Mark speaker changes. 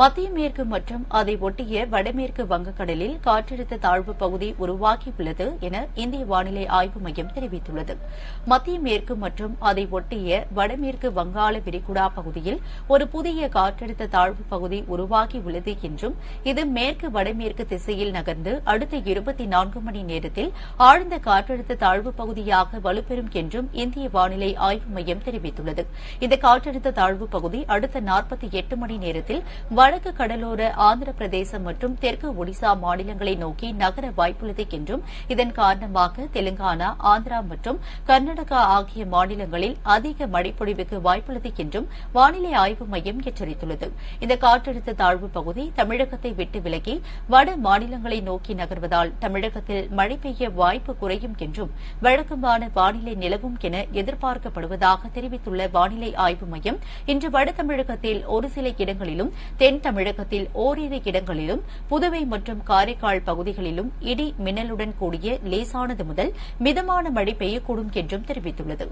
Speaker 1: மத்திய மேற்கு மற்றும் அதை ஒட்டிய வடமேற்கு வங்கக்கடலில் காற்றழுத்த தாழ்வு பகுதி உருவாகியுள்ளது என இந்திய வானிலை ஆய்வு மையம் தெரிவித்துள்ளது மத்திய மேற்கு மற்றும் அதை ஒட்டிய வடமேற்கு வங்காள விரிகுடா பகுதியில் ஒரு புதிய காற்றழுத்த தாழ்வு பகுதி உருவாகியுள்ளது என்றும் இது மேற்கு வடமேற்கு திசையில் நகர்ந்து அடுத்த இருபத்தி நான்கு மணி நேரத்தில் ஆழ்ந்த காற்றழுத்த தாழ்வு பகுதியாக வலுப்பெறும் என்றும் இந்திய வானிலை ஆய்வு மையம் தெரிவித்துள்ளது இந்த காற்றழுத்த தாழ்வு பகுதி அடுத்த நாற்பத்தி எட்டு மணி நேரத்தில் வடக்கு கடலோர ஆந்திர பிரதேசம் மற்றும் தெற்கு ஒடிசா மாநிலங்களை நோக்கி நகர வாய்ப்புள்ளது என்றும் இதன் காரணமாக தெலுங்கானா ஆந்திரா மற்றும் கர்நாடகா ஆகிய மாநிலங்களில் அதிக மழைப்பொழிவுக்கு வாய்ப்புள்ளது என்றும் வானிலை ஆய்வு மையம் எச்சரித்துள்ளது இந்த காற்றழுத்த தாழ்வு பகுதி தமிழகத்தை விட்டு விலகி வட மாநிலங்களை நோக்கி நகர்வதால் தமிழகத்தில் மழை பெய்ய வாய்ப்பு குறையும் என்றும் வழக்கமான வானிலை நிலவும் என எதிர்பார்க்கப்படுவதாக தெரிவித்துள்ள வானிலை ஆய்வு மையம் இன்று வட தமிழகத்தில் ஒரு சில இடங்களிலும் தென் தமிழகத்தில் ஓரிரு இடங்களிலும் புதுவை மற்றும் காரைக்கால் பகுதிகளிலும் இடி மின்னலுடன் கூடிய லேசானது முதல் மிதமான மழை பெய்யக்கூடும் என்றும் தெரிவித்துள்ளது